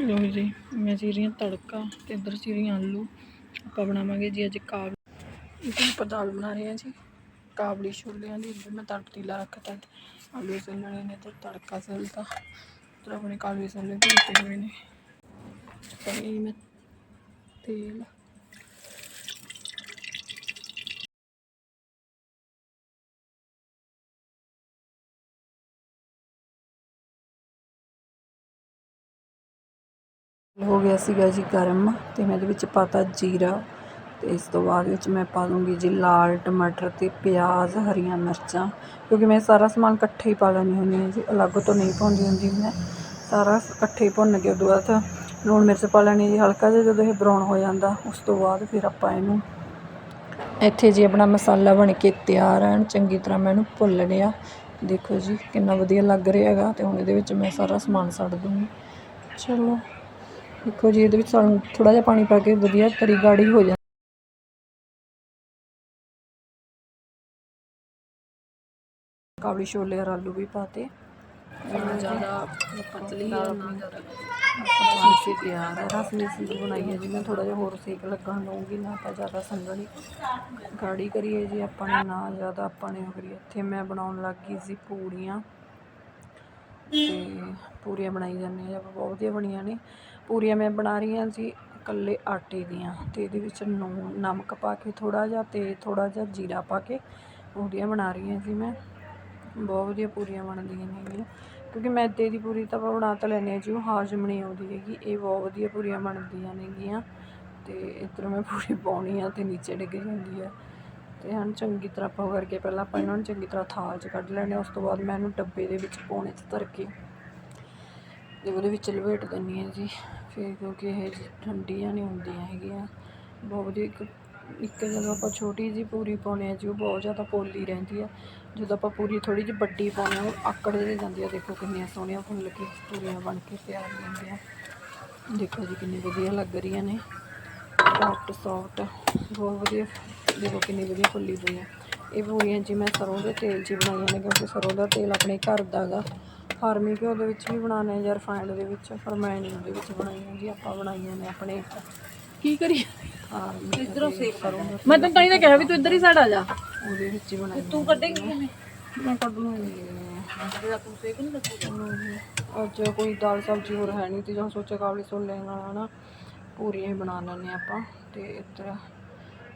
ਲੋ ਜੀ ਮੈਂ ਚੀਰ ਤੜਕਾ ਤੇ ਇੱਧਰ ਚੀਰੀਆਂ ਆਲੂ। ਆਪਾਂ ਬਣਾਵਾਂਗੇ ਜੀ ਅੱਜ ਕਾਬ ਇਹ ਆਪਾਂ ਦਾਲ ਬਣਾ ਰਹੇ ਹਾਂ ਜੀ। ਕਾਬਲੀ ਛੋਲਿਆਂ ਦੀ। ਇੱਧਰ ਮੈਂ ਤੜਕੀ ਲਾ ਰੱਖਤਾ ਆਲੂ ਸੱਲਣੇ ਨੇ ਤੇ ਤੜਕਾ ਸੱਲਤਾ ਤੇ ਆਪਣੇ ਕਾਬਲੀ ਸੱਲੇ ਭੁੱਜੇ ਹੋਏ ਨੇ। ਕੜੀ ਮੈਂ ਤੇਲ ਹੋ ਗਿਆ ਸੀਗਾ ਜੀ ਗਰਮ ਤੇ ਮੈਂ ਇਹਦੇ ਵਿੱਚ ਪਾਤਾ ਜੀਰਾ ਤੇ ਇਸ ਤੋਂ ਬਾਅਦ ਵਿੱਚ ਮੈਂ ਪਾ ਦੂੰਗੀ ਜੀ ਲਾਲ ਟਮਾਟਰ ਤੇ ਪਿਆਜ਼, ਹਰੀਆਂ ਮਿਰਚਾਂ ਕਿਉਂਕਿ ਮੈਂ ਸਾਰਾ ਸਮਾਨ ਇਕੱਠੇ ਹੀ ਪਾ ਲੈਣੀ ਹੁੰਦੀ ਹਾਂ ਜੀ, ਅਲੱਗ ਤੋਂ ਨਹੀਂ ਪਾਉਂਦੀ ਹੁੰਦੀ ਮੈਂ। ਸਾਰਾ ਇਕੱਠੇ ਹੀ ਭੁੰਨ ਕੇ ਉਦੋਂ ਬਾਅਦ ਲੂਣ ਮਿਰਚ ਪਾ ਲੈਣੀ ਜੀ, ਹਲਕਾ ਜਿਹਾ ਜਦੋਂ ਇਹ ਬਰਾਊਨ ਹੋ ਜਾਂਦਾ, ਉਸ ਤੋਂ ਬਾਅਦ ਫਿਰ ਆਪਾਂ ਇਹਨੂੰ ਇੱਥੇ ਜੀ ਆਪਣਾ ਮਸਾਲਾ ਬਣ ਕੇ ਤਿਆਰ ਹੈ ਚੰਗੀ ਤਰ੍ਹਾਂ ਮੈਂ ਇਹਨੂੰ ਭੁੰਨ ਲਿਆ। ਦੇਖੋ ਜੀ ਕਿੰਨਾ ਵਧੀਆ ਲੱਗ ਰਿਹਾ ਹੈਗਾ ਤੇ ਹੁਣ ਇਹਦੇ ਵਿੱਚ ਮੈਂ ਸਾਰਾ ਸਮਾਨ ਛੱਡ ਦੂੰਗੀ। ਚਲੋ। ਦੇਖੋ ਜੀ ਇਹਦੇ ਵਿੱਚ ਸਾਨੂੰ ਥੋੜਾ ਜਿਹਾ ਪਾਣੀ ਪਾ ਕੇ ਵਧੀਆ ਤਰੀ ਗਾੜੀ ਹੋ ਜਾਂਦੀ। ਕਾਬਲੀ ਛੋਲੇ ਔਰ ਆਲੂ ਵੀ ਪਾਤੇ ਨਾ ਜ਼ਿਆਦਾ ਪਤਲੀ ਨਾ ਜ਼ਿਆਦਾ ਪਾਣੀ ਤਿਆਰ ਹੈ। ਰਸ ਮਿਸੀ ਬਣਾਈ ਹੈ ਜੀ ਮੈਂ ਥੋੜਾ ਜਿਹਾ ਹੋਰ ਸੇਕ ਲੱਗਣ ਦਊਂਗੀ ਨਾ ਤਾਂ ਜ਼ਿਆਦਾ ਸੰਗਣੀ ਗਾੜੀ ਕਰੀਏ ਜੀ ਆਪਾਂ ਨੇ ਨਾ ਜ਼ਿਆਦਾ ਆਪਾਂ ਨੇ ਉਹ ਕਰੀਏ। ਇੱਥੇ ਮੈਂ ਬਣਾਉਣ ਲੱਗ ਗਈ ਸੀ ਪੂੜੀਆਂ। ਤੇ ਪੂਰੀਆਂ ਬਣਾਈ ਜਾਂਦੀਆਂ ਆ ਬਹੁਤ ਵਧੀਆ ਬਣੀਆਂ ਨੇ। ਪੂਰੀਆਂ ਮੈਂ ਬਣਾ ਰਹੀ ਹਾਂ ਜੀ ਇਕੱਲੇ ਆਟੇ ਦੀਆਂ ਅਤੇ ਇਹਦੇ ਵਿੱਚ ਨੂਣ, ਨਮਕ ਪਾ ਕੇ ਥੋੜ੍ਹਾ ਜਿਹਾ ਤੇ ਥੋੜ੍ਹਾ ਜਿਹਾ ਜੀਰਾ ਪਾ ਕੇ ਪੂਰੀਆਂ ਬਣਾ ਰਹੀ ਹਾਂ ਜੀ ਮੈਂ। ਬਹੁਤ ਵਧੀਆ ਪੂਰੀਆਂ ਬਣਦੀਆਂ ਨੇਗੀਆਂ ਕਿਉਂਕਿ ਮੈਦੇ ਦੀ ਪੂਰੀ ਤਾਂ ਆਪਾਂ ਬਣਾ ਤਾਂ ਲੈਂਦੇ ਹਾਂ ਜੀ ਉਹ ਹਾਜ਼ਮ ਨਹੀਂ ਆਉਂਦੀ ਹੈਗੀ, ਇਹ ਬਹੁਤ ਵਧੀਆ ਪੂਰੀਆਂ ਬਣਦੀਆਂ ਨੇਗੀਆਂ। ਅਤੇ ਇੱਧਰ ਮੈਂ ਪੂਰੀ ਪਾਉਣੀ ਆ ਅਤੇ ਨੀਚੇ ਡਿੱਗ ਜਾਂਦੀ ਆ। ਤੇ ਹਨ ਚੰਗੀ ਤਰ੍ਹਾਂ ਆਪਾਂ ਕਰਕੇ ਪਹਿਲਾਂ ਆਪਾਂ ਇਹਨਾਂ ਨੂੰ ਚੰਗੀ ਤਰ੍ਹਾਂ ਥਾਲ 'ਚ ਕੱਢ ਲੈਣੇ ਉਸ ਤੋਂ ਬਾਅਦ ਮੈਂ ਇਹਨੂੰ ਡੱਬੇ ਦੇ ਵਿੱਚ ਪਾਉਣੇ 'ਚ ਧਰ ਕੇ ਤੇ ਉਹਦੇ ਵਿੱਚ ਲਪੇਟ ਦਿੰਦੀ ਹਾਂ ਜੀ। ਫਿਰ ਕਿਉਂਕਿ ਇਹ ਠੰਡੀਆਂ ਨਹੀਂ ਹੁੰਦੀਆਂ ਹੈਗੀਆਂ। ਬਹੁਤ ਵਧੀਆ ਇੱਕ ਇੱਕ ਜਦੋਂ ਆਪਾਂ ਛੋਟੀ ਜਿਹੀ ਪੂਰੀ ਪਾਉਂਦੇ ਹਾਂ ਜੀ, ਉਹ ਬਹੁਤ ਜ਼ਿਆਦਾ ਪੋਲੀ ਰਹਿੰਦੀ ਆ। ਜਦੋਂ ਆਪਾਂ ਪੂਰੀ ਥੋੜ੍ਹੀ ਜਿਹੀ ਵੱਡੀ ਪਾਉਂਦੇ ਹਾਂ, ਉਹ ਆਕੜ ਜਿਹੀ ਜਾਂਦੀ ਆ। ਦੇਖੋ ਕਿੰਨੀਆਂ ਸੋਹਣੀਆਂ ਫੁੱਲ ਕੇ ਪੂਰੀਆਂ ਬਣ ਕੇ ਤਿਆਰ ਹੁੰਦੀਆਂ। ਦੇਖੋ ਜੀ ਕਿੰਨੀ ਵਧੀਆ ਲੱਗ ਰਹੀਆਂ ਨੇ। ਸੌਫਟ ਸੌਫਟ ਬਹੁਤ ਵਧੀਆ। ਦੇਖੋ ਕਿੰਨੀ ਵਧੀਆ ਫੁੱਲੀ ਪਈ ਆ। ਇਹ ਪੂਰੀਆਂ ਜੀ ਮੈਂ ਸਰੋਂ ਦੇ ਤੇਲ 'ਚ ਬਣਾਈਆਂ ਨੇ, ਕਿਉਂਕਿ ਸਰੋਂ ਦਾ ਤੇਲ ਆਪਣੇ ਘਰ ਦਾ ਗਾ। ਫਾਰਮੀ ਘਿਓ ਦੇ ਵਿੱਚ ਵੀ ਬਣਾਉਂਦੇ ਜਾਂ ਰਿਫਾਈਨਡ ਦੇ ਵਿੱਚ ਪਰ ਮੈਂ ਨਹੀਂ ਉਹਦੇ ਵਿੱਚ ਬਣਾਈਆਂ ਜੀ ਆਪਾਂ ਬਣਾਈਆਂ ਨੇ ਆਪਣੇ ਕੀ ਫਾਰਮੀ ਇਧਰੋਂ ਸਰੋਂ ਦਾ ਮੈਂ ਤੈਨੂੰ ਤਾਂ ਹੀ ਤਾਂ ਕਿਹਾ ਵੀ ਤੂੰ ਇੱਧਰ ਹੀ ਸਾਈਡ ਆ ਜਾ। ਉਹਦੇ ਵਿੱਚ ਹੀ ਬਣਾਈ ਤੂੰ ਕੱਢੇਂਗੀ ਕਿਵੇਂ? ਮੈਂ ਕੱਢ ਲੂੰਗੀ। ਤੂੰ ਸੇਕ ਨਹੀਂ ਲੱਗੂਗਾ ਅੱਜ ਕੋਈ ਦਾਲ ਸਬਜ਼ੀ ਹੋਰ ਹੈ ਨਹੀਂ ਤੇ ਜਾਂ ਸੋਚਿਆ ਕਾਬਲੀ ਛੋਲੇ ਨਾਲ ਹਨਾ ਪੂਰੀਆਂ ਹੀ ਬਣਾ ਲੈਂਦੇ ਆਪਾਂ ਤੇ ਇੱਧਰ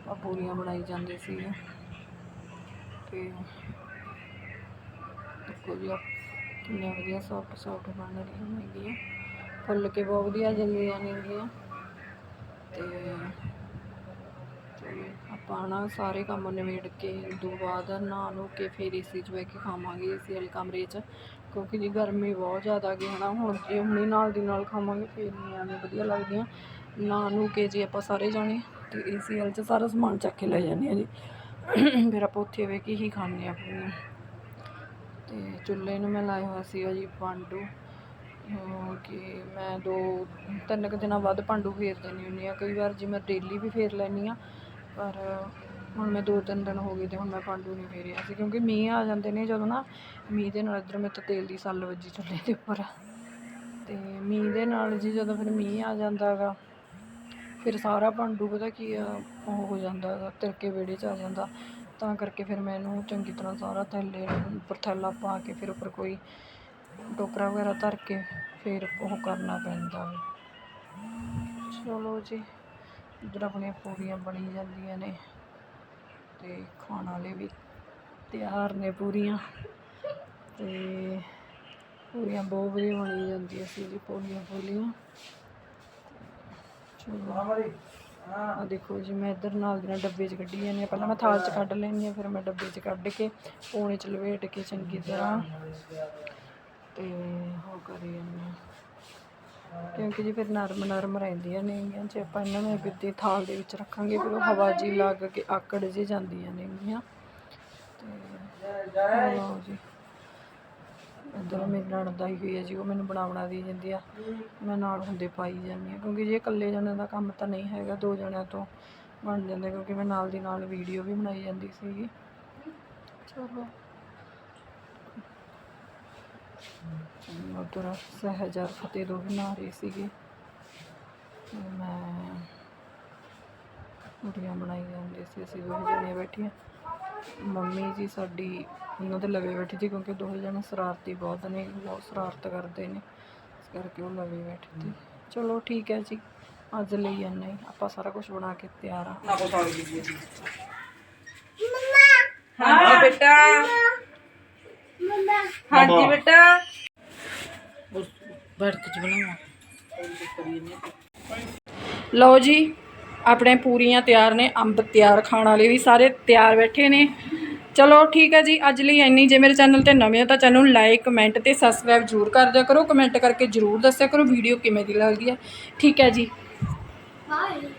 ਆ ਪੂਰੀਆਂ ਬਣਾਈ ਜਾਂਦੇ ਸੀ ਤੇ ਦੇਖੋ ਜੀ ਆਹ ਕਿੰਨੀਆਂ ਵਧੀਆ ਸੌਫਟ ਸੌਫਟ ਬਣ ਰਹੀਆਂ ਹੈਗੀਆਂ ਫੁੱਲ ਕੇ ਬਹੁਤ ਵਧੀਆ ਜਾਂਦੀਆਂ ਨੇਗੀਆਂ ਤੇ ਚਲੋ ਆਪਾਂ ਨਾ ਸਾਰੇ ਕੰਮ ਨਿਬੇੜ ਕੇ ਤੋਂ ਬਾਅਦ ਨਹਾ ਨੂੰ ਕੇ ਫੇਰ ਏਸੀ 'ਚ ਬਹਿ ਕੇ ਖਾਵਾਂਗੇ ਏਸੀ ਵਾਲੇ ਕਮਰੇ 'ਚ। ਕਿਉਂਕਿ ਜੀ ਗਰਮੀ ਬਹੁਤ ਜ਼ਿਆਦਾ ਗਈ ਹਨਾ, ਹੁਣ ਜੇ ਹੁਣੇ ਨਾਲ ਦੀ ਨਾਲ ਖਾਵਾਂਗੇ, ਫੇਰ ਨਹੀਂ ਐਵੇਂ ਵਧੀਆ ਲੱਗਦੀਆਂ। ਨਹਾ ਨੂੰ ਕੇ ਜੀ ਆਪਾਂ ਸਾਰੇ ਜਾਣੇ, ਤੇ ਏਸੀ ਵਾਲੇ 'ਚ ਸਾਰਾ ਸਮਾਨ ਚੱਕ ਕੇ ਲੈ ਜਾਂਦੇ ਆ ਜੀ। ਫਿਰ ਆਪਾਂ ਉੱਥੇ ਵੇ ਕੇ ਹੀ ਖਾਂਦੇ ਆ ਪੂਰੀਆਂ ਤੇ ਚੁੱਲ੍ਹੇ ਨੂੰ ਮੈਂ ਲਾਇਆ ਹੋਇਆ ਸੀਗਾ ਜੀ ਪਾਂਡੂ ਕਿ ਮੈਂ ਦੋ, ਤਿੰਨ ਕੁ ਦਿਨਾਂ ਬਾਅਦ ਪਾਂਡੂ ਫੇਰ ਦਿੰਦੀ ਹੁੰਦੀ ਹਾਂ ਕਈ ਵਾਰ ਜੀ ਮੈਂ ਡੇਲੀ ਵੀ ਫੇਰ ਲੈਂਦੀ ਹਾਂ ਪਰ ਹੁਣ ਮੈਂ ਦੋ ਤਿੰਨ ਦਿਨ ਹੋ ਗਏ ਤੇ ਹੁਣ ਮੈਂ ਪਾਂਡੂ ਨਹੀਂ ਫੇਰਿਆ ਸੀ। ਕਿਉਂਕਿ ਮੀਂਹ ਆ ਜਾਂਦੇ ਨੇ ਜਦੋਂ ਨਾ, ਮੀਂਹ ਦੇ ਨਾਲ ਇੱਧਰ ਮੇਰੇ ਤੋਂ ਤੇਲ ਦੀ ਸੱਲ ਵੱਜੀ ਚੁੱਲ੍ਹੇ ਦੇ ਉੱਪਰ। ਅਤੇ ਮੀਂਹ ਦੇ ਨਾਲ ਜੀ ਜਦੋਂ ਫਿਰ ਮੀਂਹ ਆ ਜਾਂਦਾ ਗਾ, ਫਿਰ ਸਾਰਾ ਭਾਂਡੂ ਪਤਾ ਕੀ ਆ, ਉਹ ਹੋ ਜਾਂਦਾ ਗਾ ਤਿਲਕੇ ਵਿਹੜੇ 'ਚ ਆ ਜਾਂਦਾ। ਤਾਂ ਕਰਕੇ ਫਿਰ ਮੈਂ ਇਹਨੂੰ ਚੰਗੀ ਤਰ੍ਹਾਂ ਸਾਰਾ ਥੈਲੇ ਉੱਪਰ ਥੈਲਾ ਪਾ ਕੇ ਫਿਰ ਉੱਪਰ ਕੋਈ ਟੋਕਰਾ ਵਗੈਰਾ ਧਰ ਕੇ ਫਿਰ ਉਹ ਕਰਨਾ ਪੈਂਦਾ ਵਾ। ਚਲੋ ਜੀ, ਇੱਧਰ ਆਪਣੀਆਂ ਪੂਰੀਆਂ ਬਣੀ ਜਾਂਦੀਆਂ ਨੇ ਅਤੇ ਖਾਣ ਵਾਲੇ ਵੀ ਤਿਆਰ ਨੇ ਪੂਰੀਆਂ ਅਤੇ ਪੂਰੀਆਂ ਬਹੁਤ ਵਧੀਆ ਬਣੀ ਜਾਂਦੀਆਂ ਸੀ ਜੀ ਪੂਰੀਆਂ ਪੂਰੀਆਂ ਚਲੋ ਆ ਦੇਖੋ ਜੀ, ਮੈਂ ਇੱਧਰ ਨਾਲ ਦੀ ਨਾਲ ਡੱਬੇ 'ਚ ਕੱਢੀ ਜਾਂਦੀ ਹਾਂ ਪਹਿਲਾਂ ਮੈਂ ਥਾਲ 'ਚ ਕੱਢ ਲੈਂਦੀ ਹਾਂ, ਫਿਰ ਮੈਂ ਡੱਬੇ 'ਚ ਕੱਢ ਕੇ ਪੌਣੇ 'ਚ ਲਵੇਟ ਕੇ ਚੰਗੀ ਤਰ੍ਹਾਂ। ਤੇ ਉਹ ਕਰੀ ਜਾਂਦੀ ਹਾਂ। ਕਿਉਂਕਿ ਜੀ ਫਿਰ ਨਰਮ ਨਰਮ ਰਹਿੰਦੀਆਂ ਨੇਗੀਆਂ ਜੇ ਆਪਾਂ ਇਹਨਾਂ ਨੂੰ ਅੱਗੇ ਥਾਲ ਦੇ ਵਿੱਚ ਰੱਖਾਂਗੇ, ਫਿਰ ਉਹ ਹਵਾ ਜੀ ਲੱਗ ਕੇ ਆਕੜ ਜੇ ਜਾਂਦੀਆਂ ਨੇਗੀਆਂ ਤੇ ਲਓ ਜੀ। ਇੱਧਰ ਮੇਰੀ ਨਣਦ ਆਈ ਹੋਈ ਹੈ ਜੀ, ਉਹ ਮੈਨੂੰ ਬਣਾ ਬਣਾ ਦੀ ਜਾਂਦੀ ਆ। ਮੈਂ ਨਾਲ ਹੁੰਦੇ ਪਾਈ ਜਾਂਦੀ ਹਾਂ ਕਿਉਂਕਿ ਜੇ ਇਕੱਲੇ ਜਣਿਆਂ ਦਾ ਕੰਮ ਤਾਂ ਨਹੀਂ ਹੈਗਾ, ਦੋ ਜਣਿਆਂ ਤੋਂ ਬਣ ਜਾਂਦਾ, ਕਿਉਂਕਿ ਮੈਂ ਨਾਲ ਦੀ ਨਾਲ ਵੀਡੀਓ ਵੀ ਬਣਾਈ ਜਾਂਦੀ ਸੀਗੀ। ਚਲੋ। ਉਧਰ ਸਹਿਜਰ ਫਤਿਹ ਦੋ ਵੀ ਨਹਾ ਰਹੇ ਸੀਗੇ। ਮੈਂ ਕੁੜੀਆਂ ਬਣਾਈ ਜਾਂਦੀ ਸੀ, ਅਸੀਂ ਦੋ ਜਣੀਆਂ ਬੈਠੀਆਂ। ਮੰਮੀ ਜੀ ਸਾਡੀ ਉਹਨਾਂ ਦੇ ਲਵੇ ਬੈਠੀ ਸੀ ਕਿਉਂਕਿ ਦੋਵੇਂ ਜਣੇ ਸ਼ਰਾਰਤੀ ਬਹੁਤ ਨੇ ਬਹੁਤ ਸ਼ਰਾਰਤ ਕਰਦੇ ਨੇ। ਇਸ ਕਰਕੇ ਉਹ ਲਵੇ ਬੈਠੇ ਸੀ। ਚਲੋ ਠੀਕ ਹੈ ਜੀ ਅੱਜ ਲਈ ਇੰਨਾ ਹੀ। ਆਪਾਂ ਸਾਰਾ ਕੁਝ ਬਣਾ ਕੇ ਤਿਆਰ ਆ ਹਾਂ ਬੇਟਾ। ਹਾਂਜੀ ਬੇਟਾ। ਬੈਠ ਕੇ ਬਣਾਵਾ। ਲਓ ਜੀ ਆਪਣੇ ਪੂਰੀਆਂ ਤਿਆਰ ਨੇ, ਅੰਬ ਤਿਆਰ ਖਾਣ ਵਾਲੇ ਵੀ ਸਾਰੇ ਤਿਆਰ ਬੈਠੇ ਨੇ। ਚਲੋ ਠੀਕ ਹੈ ਜੀ, ਅੱਜ ਲਈ ਇੰਨੀ ਜੇ ਮੇਰੇ ਚੈਨਲ ਤੇ ਨਵੇਂ ਹੋ ਤਾਂ ਚੈਨਲ ਨੂੰ ਲਾਈਕ, ਕਮੈਂਟ ਤੇ ਸਬਸਕ੍ਰਾਈਬ ਜ਼ਰੂਰ ਕਰ ਦਿਆ ਕਰੋ। ਕਮੈਂਟ ਕਰਕੇ ਜ਼ਰੂਰ ਦੱਸਿਆ ਕਰੋ ਵੀਡੀਓ ਕਿਵੇਂ ਦੀ ਲੱਗਦੀ ਹੈ। ਠੀਕ ਹੈ ਜੀ। Bye.